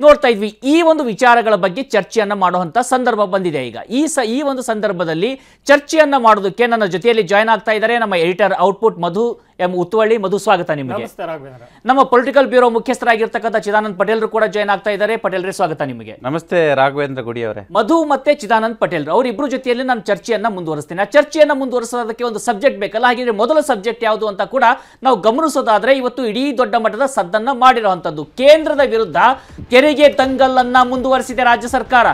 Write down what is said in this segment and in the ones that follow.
ನೋಡ್ತಾ ಇದ್ವಿ, ಈ ಒಂದು ವಿಚಾರಗಳ ಬಗ್ಗೆ ಚರ್ಚೆಯನ್ನ ಮಾಡುವಂತ ಸಂದರ್ಭ ಬಂದಿದೆ ಈಗ. ಈ ಸ, ಈ ಒಂದು ಸಂದರ್ಭದಲ್ಲಿ ಚರ್ಚೆಯನ್ನ ಮಾಡೋದಕ್ಕೆ ನನ್ನ ಜೊತೆಯಲ್ಲಿ ಜಾಯ್ನ್ ಆಗ್ತಾ ಇದ್ದಾರೆ ನಮ್ಮ editor output Madhu M Uttuvalli Madhu ಸ್ವಾಗತ ನಿಮಗೆ. ನಮ್ಮ ಪೊಲಿಟಿಕಲ್ ಬ್ಯೂರೋ ಮುಖ್ಯಸ್ಥರಾಗಿರ್ತಕ್ಕಂಥ ಚಿದಾನಂದ್ ಪಟೇಲ್ರು ಕೂಡ ಜಾಯ್ನ್ ಆಗ್ತಾ ಇದ್ದಾರೆ. ಪಟೇಲ್ರೇ ಸ್ವಾಗತ ನಿಮಗೆ. ನಮಸ್ತೆ ರಾಘವೇಂದ್ರ ಗುಡಿ ಅವರೇ. ಮಧು ಮತ್ತೆ ಚಿದಾನಂದ್ ಪಟೇಲ್ ಅವರಿಬ್ಬರು ಜೊತೆಯಲ್ಲಿ ನಾನು ಚರ್ಚೆಯನ್ನ ಮುಂದುವರಿಸ್ತೀನಿ. ಆ ಚರ್ಚೆಯನ್ನ ಮುಂದುವರಿಸೋದಕ್ಕೆ ಒಂದು ಸಬ್ಜೆಕ್ಟ್ ಬೇಕಲ್ಲ ಹಾಗಿದ್ರೆ ಮೊದಲ ಸಬ್ಜೆಕ್ಟ್ ಯಾವುದು ಅಂತ ಕೂಡ ನಾವು ಗಮನಿಸೋದಾದ್ರೆ ಇವತ್ತು ಇಡೀ ದೊಡ್ಡ ಮಟ್ಟದ ಸದ್ದನ್ನ ಮಾಡಿರುವಂತದ್ದು ಕೇಂದ್ರದ ವಿರುದ್ಧ ತೆರಿಗೆ ದಂಗಲ್ಲನ್ನ ಮುಂದುವರಿಸಿದೆ ರಾಜ್ಯ ಸರ್ಕಾರ.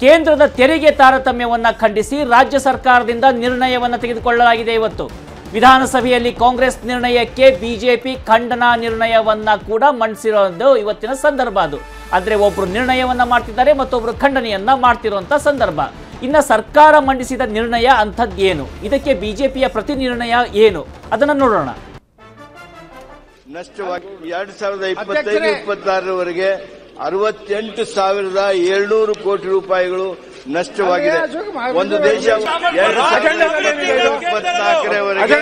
ಕೇಂದ್ರದ ತೆರಿಗೆ ತಾರತಮ್ಯವನ್ನ ಖಂಡಿಸಿ ರಾಜ್ಯ ಸರ್ಕಾರದಿಂದ ನಿರ್ಣಯವನ್ನ ತೆಗೆದುಕೊಳ್ಳಲಾಗಿದೆ ಇವತ್ತು. ವಿಧಾನಸಭೆಯಲ್ಲಿ ಕಾಂಗ್ರೆಸ್ ನಿರ್ಣಯಕ್ಕೆ ಬಿಜೆಪಿ ಖಂಡನಾ ನಿರ್ಣಯವನ್ನ ಕೂಡ ಮಂಡಿಸಿರೋದು ಇವತ್ತಿನ ಸಂದರ್ಭ ಅದು. ಅಂದ್ರೆ ಒಬ್ರು ನಿರ್ಣಯವನ್ನ ಮಾಡ್ತಿದ್ದಾರೆ ಮತ್ತೊಬ್ರು ಖಂಡನೆಯನ್ನ ಮಾಡ್ತಿರುವಂತ ಸಂದರ್ಭ. ಇನ್ನ ಸರ್ಕಾರ ಮಂಡಿಸಿದ ನಿರ್ಣಯ ಅಂಥದ್ದೇನು? ಇದಕ್ಕೆ ಬಿಜೆಪಿಯ ಪ್ರತಿ ನಿರ್ಣಯ ಏನು? ಅದನ್ನ ನೋಡೋಣ. ನಷ್ಟವಾಗಿ ಎರಡ್ ಸಾವಿರದ ಇಪ್ಪತ್ತೈದು ಇಪ್ಪತ್ತಾರರವರೆಗೆ ಅರವತ್ತೆಂಟು ಸಾವಿರದ ಏಳ್ನೂರು ಕೋಟಿ ರೂಪಾಯಿಗಳು ನಷ್ಟವಾಗಿದೆ. ಒಂದು ದೇಶ ಎರಡು ಸಾವಿರದ ಇಪ್ಪತ್ನಾಲ್ಕರವರೆಗೆ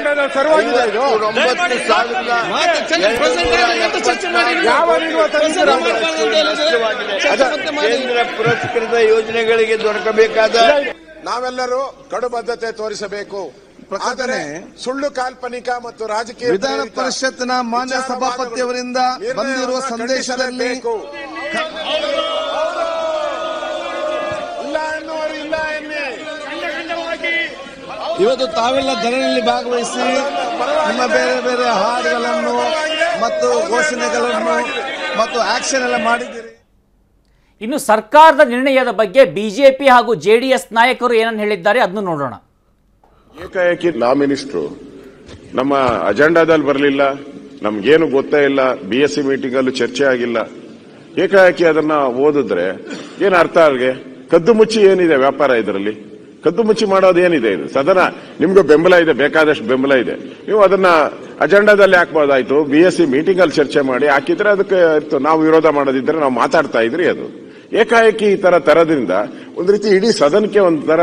ಕೇಂದ್ರ ಪುರಸ್ಕೃತ ಯೋಜನೆಗಳಿಗೆ ದೊರಕಬೇಕಾದ ನಾವೆಲ್ಲರೂ ಕಡುಬದ್ಧತೆ ತೋರಿಸಬೇಕು. ಆದರೆ ಸುಳ್ಳು ಕಾಲ್ಪನಿಕ ಮತ್ತು ರಾಜಕೀಯ ವಿಧಾನ ಪರಿಷತ್ನ ಮಾನ್ಯ ಸಭಾಪತಿಯವರಿಂದ ಬಂದಿರುವ ಸಂದೇಶದಲ್ಲಿ ಖಂಡಿಸಲೇಬೇಕು. ಇಲ್ಲ ಎನ್ನುವರು ಇಲ್ಲ ಎನ್ನಿ ಇವತ್ತು ತಾವೆಲ್ಲ ಧರಣಿಯಲ್ಲಿ ಭಾಗವಹಿಸಿ ನಿಮ್ಮ ಬೇರೆ ಬೇರೆ ಹಾಡುಗಳನ್ನು ಮತ್ತು ಘೋಷಣೆಗಳನ್ನು ಮತ್ತು ಆಕ್ಷನ್ ಎಲ್ಲ ಮಾಡಿದ್ದೀರಿ. ಇನ್ನು ಸರ್ಕಾರದ ನಿರ್ಣಯದ ಬಗ್ಗೆ ಬಿಜೆಪಿ ಹಾಗೂ ಜೆಡಿಎಸ್ ನಾಯಕರು ಏನನ್ನು ಹೇಳಿದ್ದಾರೆ ಅದನ್ನು ನೋಡೋಣ. ಏಕಾಏಕಿ ನಾ ಮಿನಿಸ್ಟ್ರು ನಮ್ಮ ಅಜೆಂಡಾದಲ್ಲಿ ಬರಲಿಲ್ಲ ನಮ್ಗೇನು ಗೊತ್ತೇ ಇಲ್ಲ ಬಿ ಎಸ್ ಸಿ ಮೀಟಿಂಗ್ ಅಲ್ಲೂ ಚರ್ಚೆ ಆಗಿಲ್ಲ. ಏಕಾಏಕಿ ಅದನ್ನ ಓದಿದ್ರೆ ಏನು ಅರ್ಥ ಅವ್ರಿಗೆ? ಕದ್ದು ಮುಚ್ಚಿ ಏನಿದೆ ವ್ಯಾಪಾರ ಇದರಲ್ಲಿ? ಕದ್ದು ಮುಚ್ಚಿ ಮಾಡೋದೇನಿದೆ ಇದು? ಸದನ, ನಿಮ್ಗೆ ಬೆಂಬಲ ಇದೆ, ಬೇಕಾದಷ್ಟು ಬೆಂಬಲ ಇದೆ. ನೀವು ಅದನ್ನ ಅಜೆಂಡಾದಲ್ಲಿ ಹಾಕ್ಬೋದಾಯ್ತು ಬಿ ಎಸ್ ಸಿ ಮೀಟಿಂಗ್ ಅಲ್ಲಿ ಚರ್ಚೆ ಮಾಡಿ, ಹಾಕಿದ್ರೆ ಅದಕ್ಕೆ ಇತ್ತು. ನಾವು ವಿರೋಧ ಮಾಡೋದಿದ್ರೆ ನಾವು ಮಾತಾಡ್ತಾ ಇದ್ರಿ ಅದು. ಏಕಾಏಕಿ ಈ ತರ ತರದಿಂದ ಒಂದ್ ರೀತಿ ಇಡೀ ಸದನಕ್ಕೆ ಒಂಥರ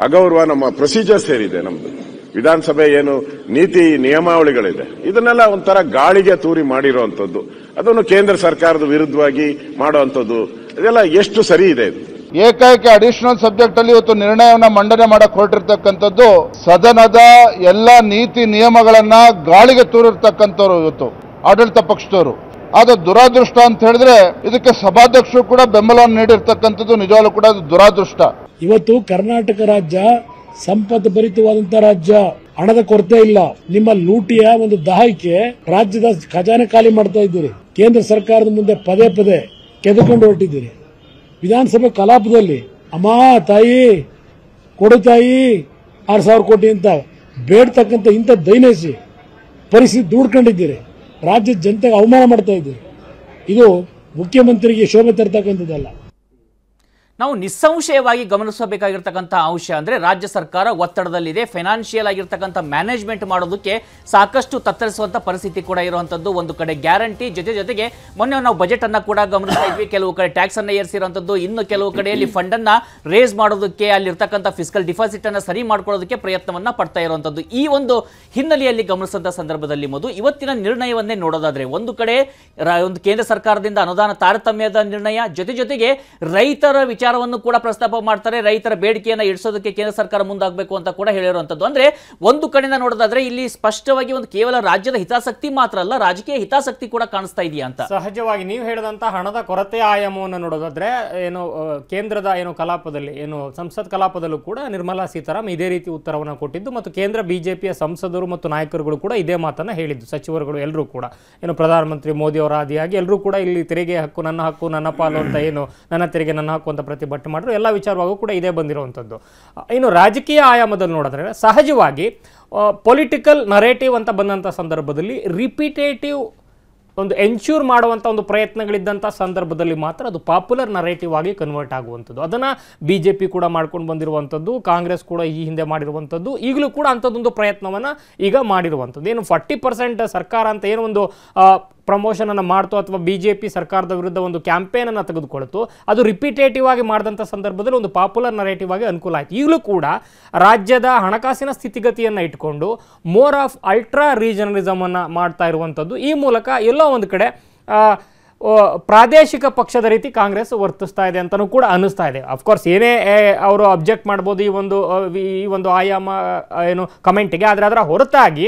ಅಗೌರವ ನಮ್ಮ ಪ್ರೊಸೀಜರ್ ಸೇರಿದೆ ನಮ್ದು. ವಿಧಾನಸಭೆ ಏನು ನೀತಿ ನಿಯಮಾವಳಿಗಳಿದೆ. ಇದನ್ನೆಲ್ಲ ಒಂಥರ ಗಾಳಿಗೆ ತೂರಿ ಮಾಡಿರುವಂತದ್ದು ಅದನ್ನು ಕೇಂದ್ರ ಸರ್ಕಾರದ ವಿರುದ್ಧವಾಗಿ ಮಾಡುವಂಥದ್ದು. ಇದೆಲ್ಲ ಎಷ್ಟು ಸರಿ ಇದೆ ಇದು? ಏಕೈಕ ಅಡಿಷನಲ್ ಸಬ್ಜೆಕ್ಟ್ ಅಲ್ಲಿ ಇವತ್ತು ನಿರ್ಣಯವನ್ನ ಮಂಡನೆ ಮಾಡಕ್ ಹೊರಟಿರ್ತಕ್ಕಂಥದ್ದು ಸದನದ ಎಲ್ಲ ನೀತಿ ನಿಯಮಗಳನ್ನ ಗಾಳಿಗೆ ತೂರಿರ್ತಕ್ಕಂಥವ್ರು ಇವತ್ತು, ಆಡಳಿತ ಪಕ್ಷದವರು. ಆದ ದುರಾದೃಷ್ಟ ಅಂತ ಹೇಳಿದ್ರೆ ಇದಕ್ಕೆ ಸಭಾಧ್ಯಕ್ಷರು ಕೂಡ ಬೆಂಬಲವನ್ನು ನೀಡಿರ್ತಕ್ಕಂಥದ್ದು ನಿಜವಾಗ್ಲೂ ಕೂಡ ದುರಾದೃಷ್ಟ. ಇವತ್ತು ಕರ್ನಾಟಕ ರಾಜ್ಯ ಸಂಪತ್ತು ಭರಿತವಾದಂತ ರಾಜ್ಯ, ಹಣದ ಕೊರತೆ ಇಲ್ಲ. ನಿಮ್ಮ ಲೂಟಿಯ ಒಂದು ದಾಹಕ್ಕೆ ರಾಜ್ಯದ ಖಜಾನೆ ಖಾಲಿ ಮಾಡ್ತಾ ಇದ್ದೀರಿ. ಕೇಂದ್ರ ಸರ್ಕಾರದ ಮುಂದೆ ಪದೇ ಪದೇ ಕೆದಕೊಂಡು ಹೊರಟಿದ್ದೀರಿ. ವಿಧಾನಸಭೆ ಕಲಾಪದಲ್ಲಿ ಅಮ್ಮ ತಾಯಿ, ಕೊಡು ತಾಯಿ, ಆರು ಸಾವಿರ ಕೋಟಿ ಅಂತ ಬೇಡ್ತಕ್ಕಂಥ ಇಂಥ ದೈನಸಿ ಪರಿಸ್ಥಿತಿ ದೂಡ್ಕೊಂಡಿದ್ದೀರಿ. ರಾಜ್ಯದ ಜನತೆಗೆ ಅವಮಾನ ಮಾಡ್ತಾ ಇದ್ದೀರಿ. ಇದು ಮುಖ್ಯಮಂತ್ರಿಗೆ ಶೋಭೆ ತರ್ತಕ್ಕಂಥದ್ದಲ್ಲ. ನಾವು ನಿಸ್ಸಂಶಯವಾಗಿ ಗಮನಿಸಬೇಕಾಗಿರ್ತಕ್ಕಂಥ ಅಂಶ ಅಂದರೆ ರಾಜ್ಯ ಸರ್ಕಾರ ಒತ್ತಡದಲ್ಲಿದೆ ಫೈನಾನ್ಷಿಯಲ್ ಆಗಿರ್ತಕ್ಕಂಥ ಮ್ಯಾನೇಜ್ಮೆಂಟ್ ಮಾಡೋದಕ್ಕೆ ಸಾಕಷ್ಟು ತತ್ತರಿಸುವಂಥ ಪರಿಸ್ಥಿತಿ ಕೂಡ ಇರುವಂಥದ್ದು. ಒಂದು ಕಡೆ ಗ್ಯಾರಂಟಿ ಜೊತೆ ಜೊತೆಗೆ ಮೊನ್ನೆ ನಾವು ಬಜೆಟ್ ಅನ್ನ ಕೂಡ ಗಮನಿಸ್ತಾ ಇದ್ವಿ. ಕೆಲವು ಕಡೆ ಟ್ಯಾಕ್ಸನ್ನು ಏರಿಸಿರುವಂಥದ್ದು. ಇನ್ನು ಕೆಲವು ಕಡೆಯಲ್ಲಿ ಫಂಡನ್ನು ರೇಸ್ ಮಾಡೋದಕ್ಕೆ ಅಲ್ಲಿರ್ತಕ್ಕಂಥ ಫಿಸಿಕಲ್ ಡಿಪಾಸಿಟ್ ಅನ್ನ ಸರಿ ಮಾಡ್ಕೊಳ್ಳೋದಕ್ಕೆ ಪ್ರಯತ್ನವನ್ನ ಪಡ್ತಾ ಇರುವಂಥದ್ದು. ಈ ಒಂದು ಹಿನ್ನೆಲೆಯಲ್ಲಿ ಗಮನಿಸಿದ ಸಂದರ್ಭದಲ್ಲಿ ಮೊದಲು ಇವತ್ತಿನ ನಿರ್ಣಯವನ್ನೇ ನೋಡೋದಾದ್ರೆ ಒಂದು ಕಡೆ ಒಂದು ಕೇಂದ್ರ ಸರ್ಕಾರದಿಂದ ಅನುದಾನ ತಾರತಮ್ಯದ ನಿರ್ಣಯ, ಜೊತೆ ಜೊತೆಗೆ ರೈತರ ವಿಚಾರವನ್ನು ಕೂಡ ಪ್ರಸ್ತಾಪ ಮಾಡ್ತಾರೆ. ರೈತರ ಬೇಡಿಕೆಯನ್ನ ಇಡಿಸೋದಕ್ಕೆ ಕೇಂದ್ರ ಸರ್ಕಾರ ಮುಂದಾಗಬೇಕು ಅಂತ ಕೂಡ ಹೇಳಿರುವಂಥದ್ದು ಅಂದ್ರೆ ಒಂದು ಕಡೆಯಿಂದ ನೋಡೋದಾದ್ರೆ ಇಲ್ಲಿ ಸ್ಪಷ್ಟವಾಗಿ ಒಂದು ಕೇವಲ ರಾಜ್ಯದ ಹಿತಾಸಕ್ತಿ ಮಾತ್ರ ಅಲ್ಲ, ರಾಜಕೀಯ ಹಿತಾಸಕ್ತಿ ಕೂಡ ಕಾಣಿಸ್ತಾ ಇದೆಯಾ ಅಂತ? ಸಹಜವಾಗಿ ನೀವು ಹೇಳಿದಂತ ಹಣದ ಕೊರತೆ ಆಯಾಮವನ್ನು ನೋಡೋದಾದ್ರೆ, ಏನು ಕೇಂದ್ರದ ಏನು ಕಲಾಪದಲ್ಲಿ, ಏನು ಸಂಸತ್ ಕಲಾಪದಲ್ಲೂ ಕೂಡ ನಿರ್ಮಲಾ ಸೀತಾರಾಮ್ ಇದೇ ರೀತಿ ಉತ್ತರವನ್ನು ಕೊಟ್ಟಿದ್ದು ಮತ್ತು ಕೇಂದ್ರ ಬಿಜೆಪಿಯ ಸಂಸದರು ಮತ್ತು ನಾಯಕರುಗಳು ಕೂಡ ಇದೇ ಮಾತನ್ನ ಹೇಳಿದ್ದು, ಸಚಿವರುಗಳು ಎಲ್ಲರೂ ಕೂಡ. ಏನು ಪ್ರಧಾನಮಂತ್ರಿ ಮೋದಿ ಅವರ ಆದಿಯಾಗಿ ಎಲ್ಲರೂ ಕೂಡ ಇಲ್ಲಿ ತೆರಿಗೆ ಹಕ್ಕು, ನನ್ನ ಹಕ್ಕು, ನನ್ನ ಪಾಲು ಅಂತ ಏನು, ನನ್ನ ತೆರಿಗೆ, ನನ್ನ ಹಕ್ಕು ಅಂತ ಪ್ರತಿಭಟನೆ ಮಾಡಿದ್ರು, ಎಲ್ಲ ವಿಚಾರವಾಗೂ ಕೂಡ ಇದೇ ಬಂದಿರುವಂಥದ್ದು. ಇನ್ನು ರಾಜಕೀಯ ಆಯಾಮದಲ್ಲಿ ನೋಡಿದ್ರೆ, ಸಹಜವಾಗಿ ಪೊಲಿಟಿಕಲ್ ನರೇಟಿವ್ ಅಂತ ಬಂದಂಥ ಸಂದರ್ಭದಲ್ಲಿ ರಿಪಿಟೇಟಿವ್ ಒಂದು ಎನ್ಶ್ಯೂರ್ ಮಾಡುವಂಥ ಒಂದು ಪ್ರಯತ್ನಗಳಿದ್ದಂಥ ಸಂದರ್ಭದಲ್ಲಿ ಮಾತ್ರ ಅದು ಪಾಪ್ಯುಲರ್ ನರೇಟಿವ್ ಆಗಿ ಕನ್ವರ್ಟ್ ಆಗುವಂಥದ್ದು. ಅದನ್ನು ಬಿ ಜೆ ಪಿ ಕೂಡ ಮಾಡ್ಕೊಂಡು ಬಂದಿರುವಂಥದ್ದು, ಕಾಂಗ್ರೆಸ್ ಕೂಡ ಈ ಹಿಂದೆ ಮಾಡಿರುವಂಥದ್ದು, ಈಗಲೂ ಕೂಡ ಅಂಥದ್ದೊಂದು ಪ್ರಯತ್ನವನ್ನು ಈಗ ಮಾಡಿರುವಂಥದ್ದು. ಏನು ಫಾರ್ಟಿ ಪರ್ಸೆಂಟ್ ಸರ್ಕಾರ ಅಂತ ಏನು ಒಂದು ಪ್ರಮೋಷನ್ ಅನ್ನು ಮಾಡ್ತು ಅಥವಾ ಬಿ ಜೆ ಪಿ ಸರ್ಕಾರದ ವಿರುದ್ಧ ಒಂದು ಕ್ಯಾಂಪೇನ್ ಅನ್ನು ತೆಗೆದುಕೊಳ್ತು, ಅದು ರಿಪಿಟೇಟಿವ್ ಆಗಿ ಮಾಡಿದಂಥ ಸಂದರ್ಭದಲ್ಲಿ ಒಂದು ಪಾಪ್ಯುಲರ್ ನರೇಟಿವ್ ಆಗಿ ಅನುಕೂಲ ಆಯಿತು. ಈಗಲೂ ಕೂಡ ರಾಜ್ಯದ ಹಣಕಾಸಿನ ಸ್ಥಿತಿಗತಿಯನ್ನು ಇಟ್ಕೊಂಡು ಮೋರ್ ಆಫ್ ಅಲ್ಟ್ರಾ ರೀಜನಲಿಸಮನ್ನು ಮಾಡ್ತಾ ಇರುವಂಥದ್ದು. ಈ ಮೂಲಕ ಎಲ್ಲೋ ಒಂದು ಕಡೆ ಪ್ರಾದೇಶಿಕ ಪಕ್ಷದ ರೀತಿ ಕಾಂಗ್ರೆಸ್ ವರ್ತಿಸ್ತಾ ಇದೆ ಅಂತಲೂ ಕೂಡ ಅನ್ನಿಸ್ತಾ ಇದೆ. ಅಫ್ಕೋರ್ಸ್ ಏನೇ ಅವರು ಅಬ್ಜೆಕ್ಟ್ ಮಾಡ್ಬೋದು ಈ ಒಂದು ಈ ಒಂದು ಆಯಾಮ ಏನು ಕಮೆಂಟಿಗೆ ಆದರೆ ಅದರ ಹೊರತಾಗಿ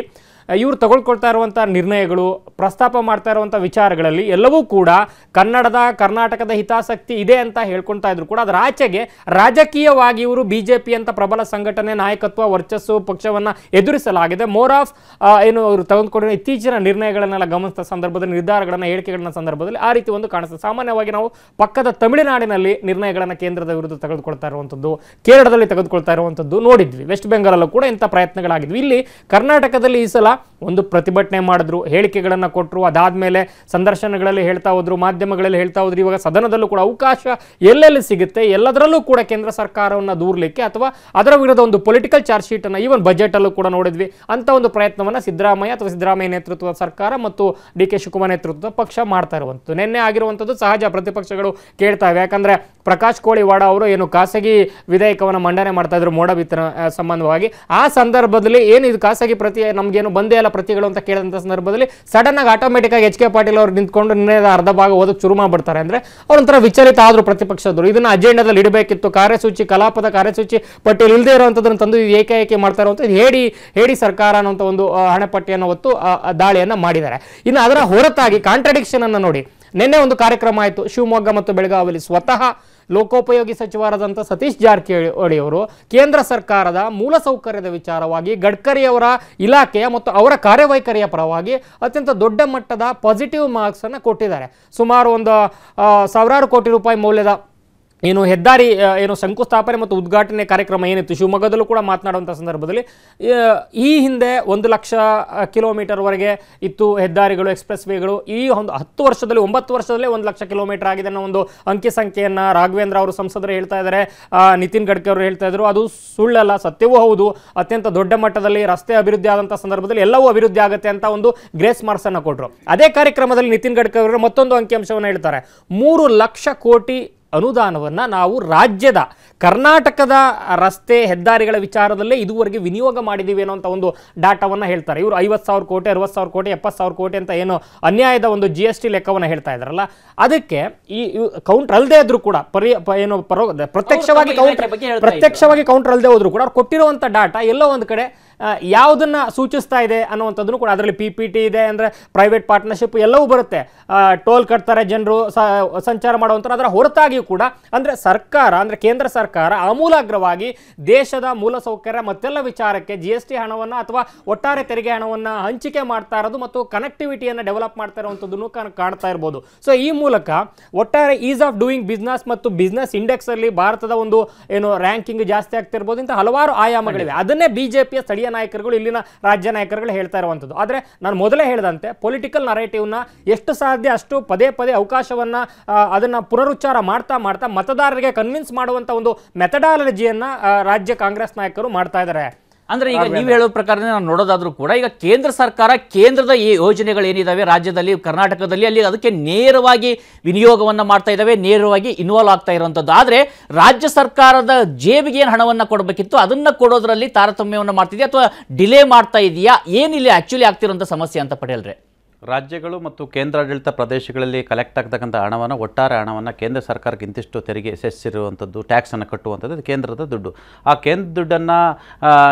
ಇವರು ತಗೊಳ್ಕೊಳ್ತಾ ಇರುವಂಥ ನಿರ್ಣಯಗಳು, ಪ್ರಸ್ತಾಪ ಮಾಡ್ತಾ ಇರುವಂಥ ವಿಚಾರಗಳಲ್ಲಿ ಎಲ್ಲವೂ ಕೂಡ ಕನ್ನಡದ, ಕರ್ನಾಟಕದ ಹಿತಾಸಕ್ತಿ ಇದೆ ಅಂತ ಹೇಳ್ಕೊಳ್ತಾ ಇದ್ರು ಕೂಡ. ಅದರ ಆಚೆಗೆ ರಾಜಕೀಯವಾಗಿ ಇವರು ಬಿ ಜೆ ಪಿ ಅಂತ ಪ್ರಬಲ ಸಂಘಟನೆ, ನಾಯಕತ್ವ, ವರ್ಚಸ್ಸು ಪಕ್ಷವನ್ನು ಎದುರಿಸಲಾಗಿದೆ. ಮೋರ್ ಆಫ್ ಏನು ಅವರು ತೆಗೆದುಕೊಂಡಿರೋ ಇತ್ತೀಚಿನ ನಿರ್ಣಯಗಳನ್ನೆಲ್ಲ ಗಮನಿಸಿದ ಸಂದರ್ಭದಲ್ಲಿ, ನಿರ್ಧಾರಗಳನ್ನು, ಹೇಳಿಕೆಗಳನ್ನ ಸಂದರ್ಭದಲ್ಲಿ ಆ ರೀತಿ ಒಂದು ಕಾಣಿಸ್ತದೆ ಸಾಮಾನ್ಯವಾಗಿ ನಾವು ಪಕ್ಕದ ತಮಿಳುನಾಡಿನಲ್ಲಿ ನಿರ್ಣಯಗಳನ್ನು ಕೇಂದ್ರದ ವಿರುದ್ಧ ತೆಗೆದುಕೊಳ್ತಾ ಇರುವಂಥದ್ದು ಕೇರಳದಲ್ಲಿ ತೆಗೆದುಕೊಳ್ತಾ ಇರುವಂಥದ್ದು ನೋಡಿದ್ವಿ. ವೆಸ್ಟ್ ಬೆಂಗಾಲಲ್ಲೂ ಕೂಡ ಇಂಥ ಪ್ರಯತ್ನಗಳಾಗಿದ್ವಿ. ಇಲ್ಲಿ ಕರ್ನಾಟಕದಲ್ಲಿ ಈ ಸಲ ಒಂದು ಪ್ರತಿಭಟನೆ ಮಾಡಿದ್ರು, ಹೇಳಿಕೆಗಳನ್ನು ಕೊಟ್ಟರು ಅದಾದಮೇಲೆ ಸಂದರ್ಶನಗಳಲ್ಲಿ ಹೇಳ್ತಾ ಹೋದ್ರು, ಮಾಧ್ಯಮಗಳಲ್ಲಿ ಹೇಳ್ತಾ ಹೋದ್ರು, ಇವಾಗ ಸದನದಲ್ಲೂ ಕೂಡ ಅವಕಾಶ ಎಲ್ಲೆಲ್ಲಿ ಸಿಗುತ್ತೆ, ಎಲ್ಲದರಲ್ಲೂ ಕೂಡ ಕೇಂದ್ರ ಸರ್ಕಾರವನ್ನು ದೂರಲಿಕ್ಕೆ ಅಥವಾ ಅದರ ವಿರುದ್ಧ ಒಂದು ಪೊಲಿಟಿಕಲ್ ಚಾರ್ಜ್ ಶೀಟನ್ನು ಈವನ್ ಬಜೆಟಲ್ಲೂ ಕೂಡ ನೋಡಿದ್ವಿ. ಅಂತ ಒಂದು ಪ್ರಯತ್ನವನ್ನು ಸಿದ್ದರಾಮಯ್ಯ ಅಥವಾ ಸಿದ್ದರಾಮಯ್ಯ ನೇತೃತ್ವದ ಸರ್ಕಾರ ಮತ್ತು ಡಿ ಕೆ ಶಿವಕುಮಾರ್ ನೇತೃತ್ವದ ಪಕ್ಷ ಮಾಡ್ತಾ ಇರುವಂಥದ್ದು. ನಿನ್ನೆ ಆಗಿರುವಂಥದ್ದು ಸಹಜ ಪ್ರತಿಪಕ್ಷಗಳು ಕೇಳ್ತಾ ಇವೆ ಯಾಕಂದ್ರೆ ಪ್ರಕಾಶ್ ಕೋಳಿವಾಡ ಅವರು ಏನು ಖಾಸಗಿ ವಿಧೇಯಕವನ್ನು ಮಂಡನೆ ಮಾಡ್ತಾ ಇದ್ರು ಮೋಡ ಸಂಬಂಧವಾಗಿ. ಆ ಸಂದರ್ಭದಲ್ಲಿ ಏನು ಇದು ಖಾಸಗಿ ಪ್ರತಿ ನಮಗೇನು ಬಂದೇ ಇಲ್ಲ ಪ್ರತಿಗಳು ಅಂತ ಕೇಳಿದಂಥ ಸಂದರ್ಭದಲ್ಲಿ ಸಡನ್ ಆಗಿ ಆಟೋಮೆಟಿಕ್ ಆಗಿ ಎಚ್ ಕೆ ಪಾಟೀಲ್ ಅವರು ನಿಂತ್ಕೊಂಡು ನಿರ್ಣಯದ ಅರ್ಧ ಭಾಗ ಓದಕ್ಕೆ ಶುರು ಮಾಡ್ಬಿಡ್ತಾರೆ ಅಂದ್ರೆ ಅವ್ರೊಂಥರ ವಿಚಲಿತ ಆದರೂ ಪ್ರತಿಪಕ್ಷದವರು. ಇದನ್ನ ಅಜೆಂಡಾದಲ್ಲಿ ಇಡಬೇಕಿತ್ತು. ಕಾರ್ಯಸೂಚಿ, ಕಲಾಪದ ಕಾರ್ಯಸೂಚಿ ಪಟ್ಟಿಯಲ್ಲಿ ಇಲ್ಲದೆ ಇರುವಂಥದ್ದನ್ನು ತಂದು ಏಕಾಏಕಿ ಮಾಡ್ತಾರೆ ಅಂತ ಹೇಳಿ ಹೇಳಿ ಸರ್ಕಾರ ಅನ್ನೋಂಥ ಒಂದು ಹಣ ಹಣೆಪಟ್ಟಿಯನ್ನು ಹೊತ್ತು ದಾಳಿಯನ್ನ ಮಾಡಿದ್ದಾರೆ. ಇನ್ನು ಅದರ ಹೊರತಾಗಿ ಕಾಂಟ್ರಡಿಕ್ಷನ್ ಅನ್ನು ನೋಡಿ. ನಿನ್ನೆ ಒಂದು ಕಾರ್ಯಕ್ರಮ ಆಯಿತು. ಶಿವಮೊಗ್ಗ ಮತ್ತು ಬೆಳಗಾವಿಯಲ್ಲಿ ಸ್ವತಃ ಲೋಕೋಪಯೋಗಿ ಸಚಿವರಾದಂಥ ಸತೀಶ್ ಜಾರಕಿಹೊಳಿ ಅವರು ಕೇಂದ್ರ ಸರ್ಕಾರದ ಮೂಲಸೌಕರ್ಯದ ವಿಚಾರವಾಗಿ ಗಡ್ಕರಿಯವರ ಇಲಾಖೆಯ ಮತ್ತು ಅವರ ಕಾರ್ಯವೈಖರಿಯ ಪರವಾಗಿ ಅತ್ಯಂತ ದೊಡ್ಡ ಮಟ್ಟದ ಪಾಸಿಟಿವ್ ಮಾರ್ಕ್ಸನ್ನು ಕೊಟ್ಟಿದ್ದಾರೆ. ಸುಮಾರು ಒಂದು ಸಾವಿರಾರು ಕೋಟಿ ರೂಪಾಯಿ ಮೌಲ್ಯದ ಏನು ಹೆದ್ದಾರಿ ಏನು ಶಂಕುಸ್ಥಾಪನೆ ಮತ್ತು ಉದ್ಘಾಟನೆ ಕಾರ್ಯಕ್ರಮ ಏನಿತ್ತು, ಶಿವಮೊಗ್ಗದಲ್ಲೂ ಕೂಡ ಮಾತನಾಡುವಂಥ ಸಂದರ್ಭದಲ್ಲಿ, ಈ ಹಿಂದೆ ಒಂದು ಲಕ್ಷ ಕಿಲೋಮೀಟರ್ವರೆಗೆ ಇತ್ತು ಹೆದ್ದಾರಿಗಳು ಎಕ್ಸ್ಪ್ರೆಸ್ ವೇಗಳು ಈ ಒಂದು ಹತ್ತು ವರ್ಷದಲ್ಲಿ, ಒಂಬತ್ತು ವರ್ಷದಲ್ಲೇ ಒಂದು ಲಕ್ಷ ಕಿಲೋಮೀಟರ್ ಆಗಿದೆ ಅನ್ನೋ ಒಂದು ಅಂಕಿ ಸಂಖ್ಯೆಯನ್ನು ರಾಘವೇಂದ್ರ ಅವರು ಸಂಸದರು ಹೇಳ್ತಾ ಇದ್ದಾರೆ ನಿತಿನ್ ಗಡ್ಕರಿ ಅವರು ಹೇಳ್ತಾ ಇದ್ದರು ಅದು ಸುಳ್ಳಲ್ಲ, ಸತ್ಯವೂ ಹೌದು. ಅತ್ಯಂತ ದೊಡ್ಡ ಮಟ್ಟದಲ್ಲಿ ರಸ್ತೆ ಅಭಿವೃದ್ಧಿ ಆದಂಥ ಸಂದರ್ಭದಲ್ಲಿ ಎಲ್ಲವೂ ಅಭಿವೃದ್ಧಿ ಆಗುತ್ತೆ ಅಂತ ಒಂದು ಗ್ರೇಸ್ ಮಾರ್ಸನ್ನು ಕೊಟ್ಟರು ಅದೇ ಕಾರ್ಯಕ್ರಮದಲ್ಲಿ ನಿತಿನ್ ಗಡ್ಕರಿ ಅವರು ಮತ್ತೊಂದು ಅಂಕಿಅಂಶವನ್ನು ಹೇಳ್ತಾರೆ. ಮೂರು ಲಕ್ಷ ಕೋಟಿ ಅನುದಾನವನ್ನು ನಾವು ರಾಜ್ಯದ ಕರ್ನಾಟಕದ ರಸ್ತೆ ಹೆದ್ದಾರಿಗಳ ವಿಚಾರದಲ್ಲೇ ಇದುವರೆಗೆ ವಿನಿಯೋಗ ಮಾಡಿದ್ದೀವಿ ಅನ್ನೋಂಥ ಒಂದು ಡಾಟಾವನ್ನು ಹೇಳ್ತಾರೆ ಇವರು ಐವತ್ತು ಸಾವಿರ ಕೋಟಿ ಅರವತ್ತು ಸಾವಿರ ಕೋಟಿ ಎಪ್ಪತ್ತು ಸಾವಿರ ಕೋಟಿ ಅಂತ ಏನು ಅನ್ಯಾಯದ ಒಂದು ಜಿ ಎಸ್ ಟಿ ಲೆಕ್ಕವನ್ನು ಹೇಳ್ತಾ ಇದ್ದಾರಲ್ಲ ಅದಕ್ಕೆ ಈ ಕೌಂಟರ್ ಅಲ್ಲದೆ ಇದ್ರೂ ಕೂಡ ಪರಿ ಏನು ಪರೋ ಪ್ರತ್ಯಕ್ಷವಾಗಿ ಕೌಂಟರ್. ಪ್ರತ್ಯಕ್ಷವಾಗಿ ಕೌಂಟರ್ ಅಲ್ಲದೆ ಹೋದರೂ ಕೂಡ ಅವ್ರು ಕೊಟ್ಟಿರುವಂಥ ಡಾಟಾ ಎಲ್ಲೋ ಒಂದು ಕಡೆ ಯಾವುದನ್ನ ಸೂಚಿಸ್ತಾ ಇದೆ ಅನ್ನುವಂಥದ್ದನ್ನು ಕೂಡ ಅದರಲ್ಲಿ ಪಿ ಪಿ ಟಿ ಇದೆ ಅಂದರೆ ಪ್ರೈವೇಟ್ ಪಾರ್ಟ್ನರ್ಶಿಪ್ ಎಲ್ಲವೂ ಬರುತ್ತೆ. ಟೋಲ್ ಕಟ್ತಾರೆ ಜನರು ಸಂಚಾರ ಮಾಡುವಂಥ ಅದರ ಹೊರತಾಗಿಯೂ ಕೂಡ ಅಂದರೆ ಸರ್ಕಾರ ಅಂದರೆ ಕೇಂದ್ರ ಸರ್ಕಾರ ಆಮೂಲಾಗ್ರವಾಗಿ ದೇಶದ ಮೂಲಸೌಕರ್ಯ ಮತ್ತೆಲ್ಲ ವಿಚಾರಕ್ಕೆ ಜಿ ಎಸ್ ಟಿ ಹಣವನ್ನು ಅಥವಾ ಒಟ್ಟಾರೆ ತೆರಿಗೆ ಹಣವನ್ನು ಹಂಚಿಕೆ ಮಾಡ್ತಾ ಇರೋದು ಮತ್ತು ಕನೆಕ್ಟಿವಿಟಿಯನ್ನು ಡೆವಲಪ್ ಮಾಡ್ತಾ ಇರುವಂಥದ್ದನ್ನು ಕಾಣ್ತಾ ಇರ್ಬೋದು. ಸೊ ಈ ಮೂಲಕ ಒಟ್ಟಾರೆ ಈಸ್ ಆಫ್ ಡೂಯಿಂಗ್ ಬಿಸ್ನೆಸ್ ಮತ್ತು ಬಿಸ್ನೆಸ್ ಇಂಡೆಕ್ಸ್ ಅಲ್ಲಿ ಭಾರತದ ಒಂದು ಏನು ರ್ಯಾಂಕಿಂಗ್ ಜಾಸ್ತಿ ಆಗ್ತಿರ್ಬೋದು ಇಂಥ ಹಲವಾರು ಆಯಾಮಗಳಿವೆ. ಅದನ್ನೇ ಬಿಜೆಪಿಯ ಸ್ಥಳೀಯ ನಾಯಕರುಗಳು ಇಲ್ಲಿನ ರಾಜ್ಯ ನಾಯಕರುಗಳು ಹೇಳ್ತಾ ಇರುವಂಥದ್ದು. ಆದರೆ ನಾನು ಮೊದಲೇ ಹೇಳಿದಂತೆ ಪೊಲಿಟಿಕಲ್ ನರೇಟಿವ್ನ ಎಷ್ಟು ಸಾಧ್ಯ ಅಷ್ಟು ಪದೇ ಪದೇ ಅವಕಾಶವನ್ನ ಅದನ್ನು ಪುನರುಚ್ಚಾರ ಮಾಡ್ತಾ ಮಾಡ್ತಾ ಮತದಾರರಿಗೆ ಕನ್ವಿನ್ಸ್ ಮಾಡುವಂಥ ಒಂದು ಮೆಥಡಾಲಜಿಯನ್ನು ರಾಜ್ಯ ಕಾಂಗ್ರೆಸ್ ನಾಯಕರು ಮಾಡ್ತಾ ಇದ್ದಾರೆ. ಅಂದ್ರೆ ಈಗ ನೀವು ಹೇಳೋ ಪ್ರಕಾರ ನಾನು ನೋಡೋದಾದ್ರೂ ಕೂಡ ಈಗ ಕೇಂದ್ರ ಸರ್ಕಾರ ಕೇಂದ್ರದ ಈ ಯೋಜನೆಗಳು ಏನಿದಾವೆ ರಾಜ್ಯದಲ್ಲಿ ಕರ್ನಾಟಕದಲ್ಲಿ ಅಲ್ಲಿ ಅದಕ್ಕೆ ನೇರವಾಗಿ ವಿನಿಯೋಗವನ್ನು ಮಾಡ್ತಾ ಇದ್ದಾವೆ ನೇರವಾಗಿ ಇನ್ವಾಲ್ವ್ ಆಗ್ತಾ ಇರುವಂತದ್ದು. ಆದ್ರೆ ರಾಜ್ಯ ಸರ್ಕಾರದ ಜೇಬಿಗೆ ಏನು ಹಣವನ್ನು ಕೊಡಬೇಕಿತ್ತು ಅದನ್ನ ಕೊಡೋದ್ರಲ್ಲಿ ತಾರತಮ್ಯವನ್ನು ಮಾಡ್ತಿದೆಯಾ ಅಥವಾ ಡಿಲೇ ಮಾಡ್ತಾ ಇದೆಯಾ? ಏನಿಲ್ಲ ಆಕ್ಚುಲಿ ಆಗ್ತಿರುವಂತ ಸಮಸ್ಯೆ ಅಂತ ಪಟೇಲ್ರೆ? ರಾಜ್ಯಗಳು ಮತ್ತು ಕೇಂದ್ರಾಡಳಿತ ಪ್ರದೇಶಗಳಲ್ಲಿ ಕಲೆಕ್ಟ್ ಆಗ್ತಕ್ಕಂಥ ಹಣವನ್ನು, ಒಟ್ಟಾರೆ ಹಣವನ್ನು ಕೇಂದ್ರ ಸರ್ಕಾರಕ್ಕೆ ಇಂತಿಷ್ಟು ತೆರಿಗೆ ಸೆಸ್ ಟ್ಯಾಕ್ಸನ್ನು ಕಟ್ಟುವಂಥದ್ದು ಅದು ಕೇಂದ್ರದ ದುಡ್ಡು. ಆ ಕೇಂದ್ರ ದುಡ್ಡನ್ನು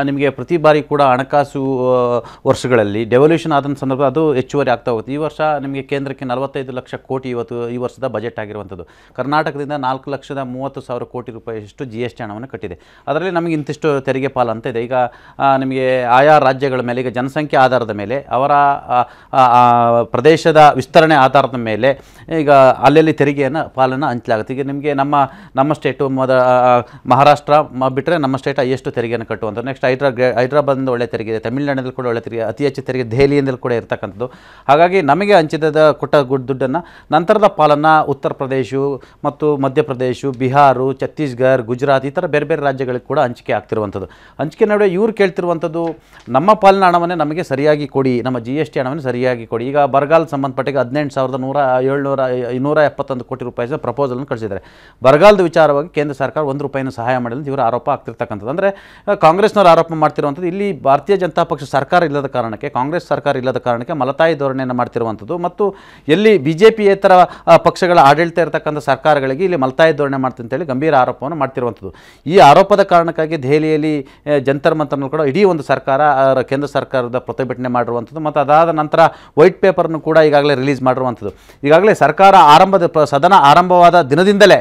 ನಿಮಗೆ ಪ್ರತಿ ಬಾರಿ ಕೂಡ ಹಣಕಾಸು ವರ್ಷಗಳಲ್ಲಿ ಡೆವಲ್ಯೂಷನ್ ಆದಂಥ ಸಂದರ್ಭ ಅದು ಹೆಚ್ಚುವರಿ ಆಗ್ತಾ ಹೋಗುತ್ತೆ. ಈ ವರ್ಷ ನಿಮಗೆ ಕೇಂದ್ರಕ್ಕೆ ನಲವತ್ತೈದು ಲಕ್ಷ ಕೋಟಿ ಇವತ್ತು ಈ ವರ್ಷದ ಬಜೆಟ್ ಆಗಿರುವಂಥದ್ದು. ಕರ್ನಾಟಕದಿಂದ ನಾಲ್ಕು ಲಕ್ಷದ ಮೂವತ್ತು ಸಾವಿರ ಕೋಟಿ ರೂಪಾಯಿಯಷ್ಟು ಜಿ ಎಸ್ ಟಿ ಹಣವನ್ನು ಕಟ್ಟಿದೆ. ಅದರಲ್ಲಿ ನಮಗೆ ಇಂತಿಷ್ಟು ತೆರಿಗೆ ಪಾಲು ಅಂತ ಇದೆ. ಈಗ ನಿಮಗೆ ಆಯಾ ರಾಜ್ಯಗಳ ಮೇಲೆ ಈಗ ಜನಸಂಖ್ಯೆ ಆಧಾರದ ಮೇಲೆ ಅವರ ಪ್ರದೇಶದ ವಿಸ್ತರಣೆ ಆಧಾರದ ಮೇಲೆ ಈಗ ಅಲ್ಲಲ್ಲಿ ತೆರಿಗೆಯನ್ನು ಪಾಲನ್ನು ಹಂಚಲಾಗುತ್ತೆ ಈಗ ನಿಮಗೆ ನಮ್ಮ ನಮ್ಮ ಸ್ಟೇಟು ಮೊದ ಮಹಾರಾಷ್ಟ್ರ ಬಿಟ್ಟರೆ ನಮ್ಮ ಸ್ಟೇಟ್ ಎಷ್ಟು ತೆರಿಗೆಯನ್ನು ಕಟ್ಟುವಂಥ ನೆಕ್ಸ್ಟ್ ಹೈದ್ರಾ ಹೈದ್ರಾಬಾದಿಂದ ಒಳ್ಳೆ ತೆರಿಗೆ ಇದೆ ತಮಿಳುನಾಡಿನಲ್ಲಿ ಕೂಡ ಒಳ್ಳೆ ತೆರಿಗೆ, ಅತಿ ಹೆಚ್ಚು ತೆರಿಗೆ ದೆಹಲಿಯಿಂದಲೂ ಕೂಡ ಇರ್ತಕ್ಕಂಥದ್ದು. ಹಾಗಾಗಿ ನಮಗೆ ಹಂಚಿದ ಕೊಟ್ಟ ಗುಡ್ ದುಡ್ಡನ್ನು ನಂತರದ ಪಾಲನ್ನು ಉತ್ತರ ಪ್ರದೇಶ ಮತ್ತು ಮಧ್ಯಪ್ರದೇಶ ಬಿಹಾರ, ಛತ್ತೀಸ್ಗಢ, ಗುಜರಾತ್ ಈ ಥರ ಬೇರೆ ಬೇರೆ ರಾಜ್ಯಗಳಿಗೆ ಕೂಡ ಹಂಚಿಕೆ ಆಗ್ತಿರುವಂಥದ್ದು. ಹಂಚಿಕೆ ನಡುವೆ ಇವ್ರು ಕೇಳ್ತಿರುವಂಥದ್ದು, ನಮ್ಮ ಪಾಲಿನ ಹಣವನ್ನೇ ನಮಗೆ ಸರಿಯಾಗಿ ಕೊಡಿ, ನಮ್ಮ ಜಿ ಎಸ್ ಟಿ ಹಣವನ್ನು ಸರಿಯಾಗಿ ಕೊಡಿ ಈಗ ಬರಗಾಲ ಸಂಬಂಧಪಟ್ಟಿಗೆ ಹದಿನೆಂಟು ಸಾವಿರದ ನೂರ, ಏಳ್ನೂರ, ಇನ್ನೂರ ಎಪ್ಪತ್ತೊಂದು ಕೋಟಿ ರೂಪಾಯಿ ಪ್ರಪೋಸಲ್ನ ಕಳಿಸಿದ್ದಾರೆ. ಬರಗಾಲದ ವಿಚಾರವಾಗಿ ಕೇಂದ್ರ ಸರ್ಕಾರ ಒಂದು ರೂಪಾಯಿನ ಸಹಾಯ ಮಾಡಿಲ್ಲ ಇವರ ಆರೋಪ ಆಗ್ತಿರ್ತಕ್ಕಂಥದ್ದು. ಅಂದರೆ ಕಾಂಗ್ರೆಸ್ನವರು ಆರೋಪ ಮಾಡ್ತಿರುವಂಥದ್ದು ಇಲ್ಲಿ ಭಾರತೀಯ ಜನತಾ ಪಕ್ಷ ಸರ್ಕಾರ ಇಲ್ಲದ ಕಾರಣಕ್ಕೆ, ಕಾಂಗ್ರೆಸ್ ಸರ್ಕಾರ ಇಲ್ಲದ ಕಾರಣಕ್ಕೆ ಮಲತಾಯಿ ಧೋರಣೆಯನ್ನು ಮಾಡ್ತಿರುವಂಥದ್ದು ಮತ್ತು ಎಲ್ಲಿ ಬಿ ಜೆ ಪಿಯೇತರ ಪಕ್ಷಗಳ ಆಡಳಿತ ಇರತಕ್ಕಂಥ ಸರ್ಕಾರಗಳಿಗೆ ಇಲ್ಲಿ ಮಲತಾಯಿ ಧೋರಣೆ ಮಾಡ್ತಂತೇಳಿ ಗಂಭೀರ ಆರೋಪವನ್ನು ಮಾಡ್ತಿರುವಂಥದ್ದು. ಈ ಆರೋಪದ ಕಾರಣಕ್ಕಾಗಿ ದೆಹಲಿಯಲ್ಲಿ ಜಂತರ್ ಮಂತರ್ನಲ್ಲಿ ಕೂಡ ಇಡೀ ಒಂದು ಸರ್ಕಾರ ಕೇಂದ್ರ ಸರ್ಕಾರದ ಪ್ರತಿಭಟನೆ ಮಾಡಿರುವಂಥದ್ದು ಮತ್ತು ಅದಾದ ನಂತರ ವೈಟ್ ಪೇಪರ್ನು ಕೂಡ ಈಗಾಗಲೇ ರಿಲೀಸ್ ಮಾಡಿರುವಂಥದ್ದು. ಈಗಾಗಲೇ ಸರ್ಕಾರ ಆರಂಭದ ಸದನ ಆರಂಭವಾದ ದಿನದಿಂದಲೇ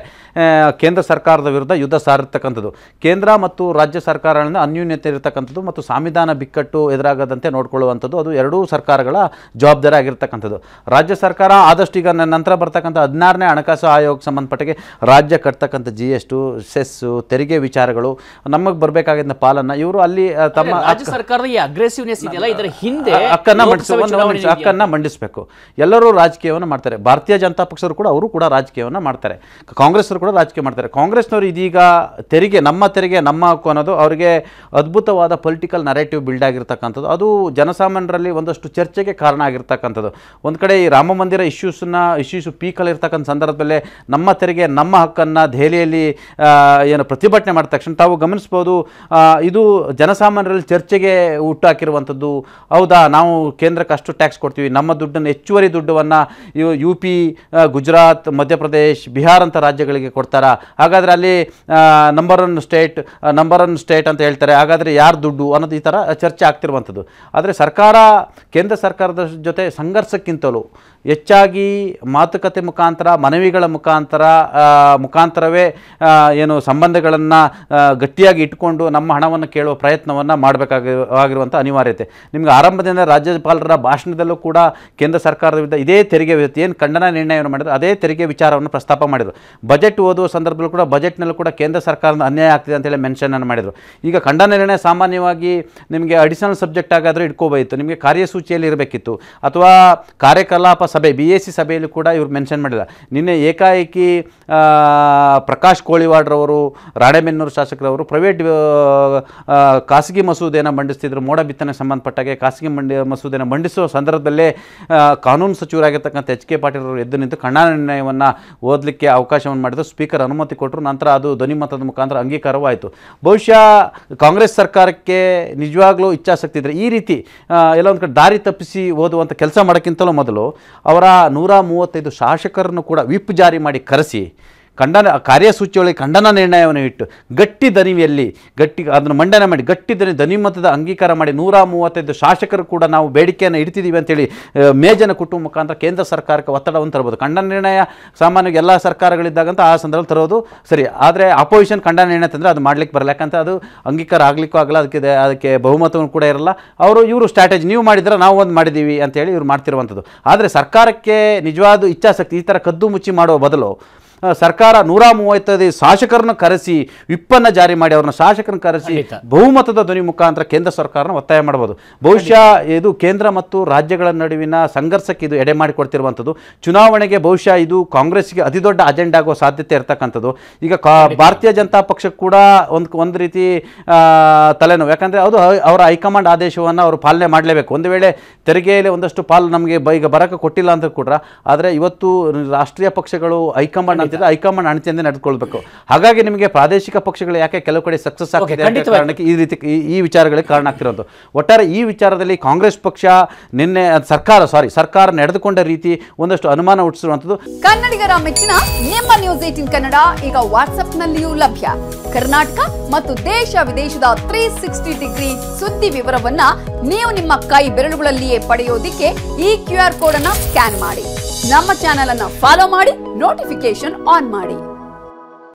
ಕೇಂದ್ರ ಸರ್ಕಾರದ ವಿರುದ್ಧ ಯುದ್ಧ ಸಾರಿರ್ತಕ್ಕಂಥದ್ದು. ಕೇಂದ್ರ ಮತ್ತು ರಾಜ್ಯ ಸರ್ಕಾರಗಳಿಂದ ಅನ್ಯೂನ್ಯತೆ ಇರತಕ್ಕಂಥದ್ದು ಮತ್ತು ಸಂವಿಧಾನ ಬಿಕ್ಕಟ್ಟು ಎದುರಾಗದಂತೆ ನೋಡಿಕೊಳ್ಳುವಂಥದ್ದು ಅದು ಎರಡೂ ಸರ್ಕಾರಗಳ ಜವಾಬ್ದಾರಿ ಆಗಿರ್ತಕ್ಕಂಥದ್ದು. ರಾಜ್ಯ ಸರ್ಕಾರ ಆದಷ್ಟು ಈಗ ನಂತರ ಬರ್ತಕ್ಕಂಥ ಹದಿನಾರನೇ ಹಣಕಾಸು ಆಯೋಗ ಸಂಬಂಧಪಟ್ಟಿಗೆ ರಾಜ್ಯ ಕಟ್ತಕ್ಕಂಥ ಜಿ ಎಸ್ ಟು ಸೆಸ್ಸು ತೆರಿಗೆ ವಿಚಾರಗಳು ನಮಗೆ ಬರಬೇಕಾಗಿದ್ದ ಪಾಲನ್ನು ಇವರು ಅಲ್ಲಿ ತಮ್ಮ ರಾಜ್ಯ ಸರ್ಕಾರದ ಈ ಅಗ್ರೆಸಿವ್ನೆಸ್ ಇದೆಯಲ್ಲ ಇದರ ಹಿಂದೆ ಅ- ಹಕ್ಕನ್ನ ಹಕ್ಕನ್ನ ಮಂಡಿಸಬೇಕು. ಎಲ್ಲರೂ ರಾಜಕೀಯವನ್ನು ಮಾಡ್ತಾರೆ. ಭಾರತೀಯ ಜನತಾ ಪಕ್ಷರು ಕೂಡ ಅವರು ಕೂಡ ರಾಜಕೀಯವನ್ನು ಮಾಡ್ತಾರೆ. ಕಾಂಗ್ರೆಸ್ಸರು ಕೂಡ ರಾಜಕೀಯ ಮಾಡ್ತಾರೆ. ಕಾಂಗ್ರೆಸ್ನವರು ಇದೀಗ ತೆರಿಗೆ, ನಮ್ಮ ತೆರಿಗೆ, ನಮ್ಮ ಹಕ್ಕು ಅನ್ನೋದು ಅವರಿಗೆ ಅದ್ಭುತವಾದ ಪೊಲಿಟಿಕಲ್ ನರೇಟಿವ್ ಬಿಲ್ಡ್ ಆಗಿರ್ತಕ್ಕಂಥದ್ದು. ಅದು ಜನಸಾಮಾನ್ಯರಲ್ಲಿ ಒಂದಷ್ಟು ಚರ್ಚೆಗೆ ಕಾರಣ ಆಗಿರ್ತಕ್ಕಂಥದ್ದು. ಒಂದು ಕಡೆ ಈ ರಾಮ ಮಂದಿರ ಇಶ್ಯೂಸನ್ನ ಇಶ್ಯೂಸು ಪೀಕಲ್ಲಿ ಇರ್ತಕ್ಕಂಥ ಸಂದರ್ಭದಲ್ಲೇ ನಮ್ಮ ತೆರಿಗೆ, ನಮ್ಮ ಹಕ್ಕನ್ನು ದೆಹಲಿಯಲ್ಲಿ ಏನು ಪ್ರತಿಭಟನೆ ಮಾಡಿದ ತಕ್ಷಣ ತಾವು ಗಮನಿಸ್ಬೋದು ಇದು ಜನಸಾಮಾನ್ಯರಲ್ಲಿ ಚರ್ಚೆಗೆ ಹುಟ್ಟಾಕಿರುವಂಥದ್ದು ಹೌದಾ, ನಾವು ಕೇಂದ್ರಕ್ಕೆ ಅಷ್ಟು ಟ್ಯಾಕ್ಸ್ ಕೊಡ್ತೀವಿ ನಮ್ಮ ದುಡ್ಡನ್ನು, ಹೆಚ್ಚುವರಿ ದುಡ್ಡನ್ನು ಯು ಪಿ ಗುಜರಾತ್ ಮಧ್ಯಪ್ರದೇಶ್ ಬಿಹಾರ್ ಅಂತ ರಾಜ್ಯಗಳಿಗೆ ಕೊಡ್ತಾರಾ? ಹಾಗಾದರೆ ಅಲ್ಲಿ number one state number one state ಅಂತ ಹೇಳ್ತಾರೆ. ಹಾಗಾದರೆ ಯಾರು ದುಡ್ಡು ಅನ್ನೋದು ಈ ಥರ ಚರ್ಚೆ ಆಗ್ತಿರುವಂಥದ್ದು. ಆದರೆ ಸರ್ಕಾರ, ಕೇಂದ್ರ ಸರ್ಕಾರದ ಜೊತೆ ಸಂಘರ್ಷಕ್ಕಿಂತಲೂ ಹೆಚ್ಚಾಗಿ ಮಾತುಕತೆ ಮುಖಾಂತರ, ಮನವಿಗಳ ಮುಖಾಂತರ ಮುಖಾಂತರವೇ ಏನು ಸಂಬಂಧಗಳನ್ನು ಗಟ್ಟಿಯಾಗಿ ಇಟ್ಕೊಂಡು ನಮ್ಮ ಹಣವನ್ನು ಕೇಳುವ ಪ್ರಯತ್ನವನ್ನು ಮಾಡಬೇಕಾಗಿ, ಆಗಿರುವಂಥ ಅನಿವಾರ್ಯತೆ. ನಿಮಗೆ ಆರಂಭದಿಂದ ರಾಜ್ಯಪಾಲರ ಭಾಷಣದಲ್ಲೂ ಕೂಡ ಕೇಂದ್ರ ಸರ್ಕಾರದ ವಿರುದ್ಧ ಇದೇ ತೆರಿಗೆ ಏನು ಖಂಡನ ನಿರ್ಣಯವನ್ನು ಮಾಡಿದ್ರು, ಅದೇ ತೆರಿಗೆ ವಿಚಾರವನ್ನು ಪ್ರಸ್ತಾಪ ಮಾಡಿದರು. ಬಜೆಟ್ ಓದುವ ಸಂದರ್ಭದಲ್ಲೂ ಕೂಡ ಬಜೆಟ್ನಲ್ಲೂ ಕೂಡ ಕೇಂದ್ರ ಸರ್ಕಾರದ ಅನ್ಯಾಯ ಆಗ್ತಿದೆ ಅಂತೇಳಿ ಮೆನ್ಷನನ್ನು ಮಾಡಿದರು. ಈಗ ಖಂಡನ ನಿರ್ಣಯ ಸಾಮಾನ್ಯವಾಗಿ ನಿಮಗೆ ಅಡಿಷನಲ್ ಸಬ್ಜೆಕ್ಟ್ ಆಗಾದರೂ ಇಟ್ಕೋಬೋಯಿತ್ತು ನಿಮಗೆ ಕಾರ್ಯಸೂಚಿಯಲ್ಲಿ ಇರಬೇಕಿತ್ತು, ಅಥವಾ ಕಾರ್ಯಕಲಾಪ ಸಭೆ ಬಿ ಎ ಸಿ ಸಭೆಯಲ್ಲಿ ಕೂಡ ಇವರು ಮೆನ್ಷನ್ ಮಾಡಿಲ್ಲ. ನಿನ್ನೆ ಏಕಾಏಕಿ ಪ್ರಕಾಶ್ ಕೋಳಿವಾಡ್ರವರು, ರಾಣೆಬೆನ್ನೂರು ಶಾಸಕರವರು ಪ್ರೈವೇಟ್ ಖಾಸಗಿ ಮಸೂದೆಯನ್ನು ಮಂಡಿಸ್ತಿದ್ರು. ಮೋಡ ಬಿತ್ತನೆ ಸಂಬಂಧಪಟ್ಟಾಗೆ ಖಾಸಗಿ ಮಂಡಿ, ಮಸೂದೆಯನ್ನು ಮಂಡಿಸುವ ಸಂದರ್ಭದಲ್ಲೇ ಆ, ಕಾನೂನು ಸಚಿವರಾಗಿರ್ತಕ್ಕಂಥ ಎಚ್ ಕೆ ಪಾಟೀಲ್ ಅವರು ಎದ್ದು ನಿಂತು ಖಂಡನ ನಿರ್ಣಯವನ್ನು ಓದಲಿಕ್ಕೆ ಅವಕಾಶವನ್ನು ಮಾಡಿದ್ರು. ಸ್ಪೀಕರ್ ಅನುಮತಿ ಕೊಟ್ಟರು ನಂತರ ಅದು ಧ್ವನಿಮತದ ಮುಖಾಂತರ ಅಂಗೀಕಾರವಾಯಿತು. ಬಹುಶಃ ಕಾಂಗ್ರೆಸ್ ಸರ್ಕಾರಕ್ಕೆ ನಿಜವಾಗ್ಲೂ ಇಚ್ಛಾಸಕ್ತಿ ಇದ್ದರೆ ಈ ರೀತಿ ಎಲ್ಲ ಒಂದು ಕಡೆ ದಾರಿ ತಪ್ಪಿಸಿ ಓದುವಂಥ ಕೆಲಸ ಮಾಡೋಕ್ಕಿಂತಲೂ ಮೊದಲು ಅವರ ನೂರ ಮೂವತ್ತೈದು ಶಾಸಕರನ್ನು ಕೂಡ ವಿಪ್ ಜಾರಿ ಮಾಡಿ ಕರೆಸಿ ಖಂಡನ, ಕಾರ್ಯಸೂಚಿಯೊಳಗೆ ಖಂಡನ ನಿರ್ಣಯವನ್ನು ಇಟ್ಟು ಗಟ್ಟಿ ದನಿವಿಯಲ್ಲಿ ಗಟ್ಟಿ ಅದನ್ನು ಮಂಡನೆ ಮಾಡಿ, ಗಟ್ಟಿ ದನಿ ಧ್ವನಿಮತದ ಅಂಗೀಕಾರ ಮಾಡಿ ನೂರ ಮೂವತ್ತೈದು ಶಾಸಕರು ಕೂಡ ನಾವು ಬೇಡಿಕೆಯನ್ನು ಇಡ್ತಿದ್ದೀವಿ ಅಂತೇಳಿ ಮೇಜನ ಕುಟುಂಬ ಮುಖಾಂತರ ಕೇಂದ್ರ ಸರ್ಕಾರಕ್ಕೆ ಒತ್ತಡವನ್ನು ತರಬಹುದು. ಖಂಡನ ನಿರ್ಣಯ ಸಾಮಾನ್ಯವಾಗಿ ಎಲ್ಲ ಸರ್ಕಾರಗಳಿದ್ದಾಗಂತ ಆ ಸಂದರ್ಭದಲ್ಲಿ ತರೋದು ಸರಿ. ಆದರೆ ಅಪೋಸಿಷನ್ ಖಂಡನ ನಿರ್ಣಯ ತಂದರೆ ಅದು ಮಾಡ್ಲಿಕ್ಕೆ ಬರಲ್ಲ. ಯಾಕಂತ ಅದು ಅಂಗೀಕಾರ ಆಗಲಿಕ್ಕೂ ಆಗಲ್ಲ, ಅದಕ್ಕೆ ಅದಕ್ಕೆ ಬಹುಮತವನ್ನು ಕೂಡ ಇರಲ್ಲ. ಅವರು ಇವರು ಸ್ಟ್ರಾಟಜಿ ನೀವು ಮಾಡಿದ್ರೆ ನಾವು ಒಂದು ಮಾಡಿದ್ದೀವಿ ಅಂತೇಳಿ ಇವ್ರು ಮಾಡ್ತಿರುವಂಥದ್ದು ಆದರೆ ಸರ್ಕಾರಕ್ಕೆ ನಿಜವಾದ ಇಚ್ಛಾಸಕ್ತಿ ಈ ಥರ ಕದ್ದು ಮುಚ್ಚಿ ಮಾಡುವ ಬದಲು ಸರ್ಕಾರ ನೂರ ಮೂವತ್ತೈದು ಶಾಸಕರನ್ನ ಕರೆಸಿ ವಿಪ್ಪನ್ನ ಜಾರಿ ಮಾಡಿ ಅವ್ರನ್ನ ಶಾಸಕರನ್ನ ಕರೆಸಿ ಬಹುಮತದ ಧ್ವನಿ ಮುಖಾಂತರ ಕೇಂದ್ರ ಸರ್ಕಾರನ ಒತ್ತಾಯ ಮಾಡಬಹುದು. ಬಹುಶಃ ಇದು ಕೇಂದ್ರ ಮತ್ತು ರಾಜ್ಯಗಳ ನಡುವಿನ ಸಂಘರ್ಷಕ್ಕೆ ಇದು ಎಡೆ ಮಾಡಿಕೊಡ್ತಿರುವಂಥದ್ದು. ಚುನಾವಣೆಗೆ ಬಹುಶಃ ಇದು ಕಾಂಗ್ರೆಸ್ಗೆ ಅತಿ ದೊಡ್ಡ ಅಜೆಂಡಾ ಆಗುವ ಸಾಧ್ಯತೆ ಇರತಕ್ಕಂಥದ್ದು. ಈಗ ಕಾ ಭಾರತೀಯ ಜನತಾ ಪಕ್ಷ ಕೂಡ ಒಂದು ಒಂದು ರೀತಿ ತಲೆನೋವು. ಯಾಕಂದರೆ ಅದು ಅವರ ಹೈಕಮಾಂಡ್ ಆದೇಶವನ್ನು ಅವರು ಪಾಲನೆ ಮಾಡಲೇಬೇಕು. ಒಂದು ವೇಳೆ ತೆರಿಗೆಯಲ್ಲಿ ಒಂದಷ್ಟು ಪಾಲು ನಮಗೆ ಬ ಈಗ ಬರಕ್ಕೆ ಕೊಟ್ಟಿಲ್ಲ ಅಂತ ಕೂಡ ಆದರೆ ಇವತ್ತು ರಾಷ್ಟ್ರೀಯ ಪಕ್ಷಗಳು ಹೈಕಮಾಂಡ್ ಅಂತಿದ್ರೆ ಹೈಕಮಾಂಡ್ ಅಣತಿಯಿಂದ ನಡೆದುಕೊಳ್ಬೇಕು. ಹಾಗಾಗಿ ನಿಮಗೆ ಪ್ರಾದೇಶಿಕ ಪಕ್ಷಗಳು ಯಾಕೆ ಕೆಲವು ಕಡೆ ಸಕ್ಸಸ್ ಆಗ್ತಿದೆ ಕಾರಣಕ್ಕೆ ಈ ರೀತಿ ಈ- ಈ ವಿಚಾರಗಳಿಗೆ ಕಾರಣ ಆಗ್ತಿರೋದು. ಒಟ್ಟಾರೆ ಈ ವಿಚಾರದಲ್ಲಿ ಕಾಂಗ್ರೆಸ್ ಪಕ್ಷ ನಿನ್ನೆ ಸರ್ಕಾರ ಸಾರಿ ಸರ್ಕಾರ ನಡೆದುಕೊಂಡ ರೀತಿ ಒಂದಷ್ಟು ಅನುಮಾನ ಹುಟ್ಟಿಸಿರುವಂತದ್ದು ಕನ್ನಡಿಗರ ಮೆಚ್ಚಿನ ನಿಮ್ಮ ನ್ಯೂಸ್ ಏಟಿನ್ ಕನ್ನಡ ಈಗ ವಾಟ್ಸ್ಆಪ್ನಲ್ಲಿಯೂ ಲಭ್ಯ. ಕರ್ನಾಟಕ ಮತ್ತು ದೇಶ ವಿದೇಶದ ತ್ರೀ ಸಿಕ್ಸ್ಟಿ ಡಿಗ್ರಿ ಸುದ್ದಿ ವಿವರವನ್ನ ನೀವು ನಿಮ್ಮ ಕೈ ಬೆರಳುಗಳಲ್ಲಿಯೇ ಪಡೆಯೋದಿಕ್ಕೆ ಈ ಕ್ಯೂ ಆರ್ ಕೋಡ್ ಅನ್ನ ಸ್ಕ್ಯಾನ್ ಮಾಡಿ. ನಮ್ಮ ಚಾನೆಲ್ ಅನ್ನ ಫಾಲೋ ಮಾಡಿ. ನೋಟಿಫಿಕೇಶನ್ ಆನ್ ಮಾಡಿ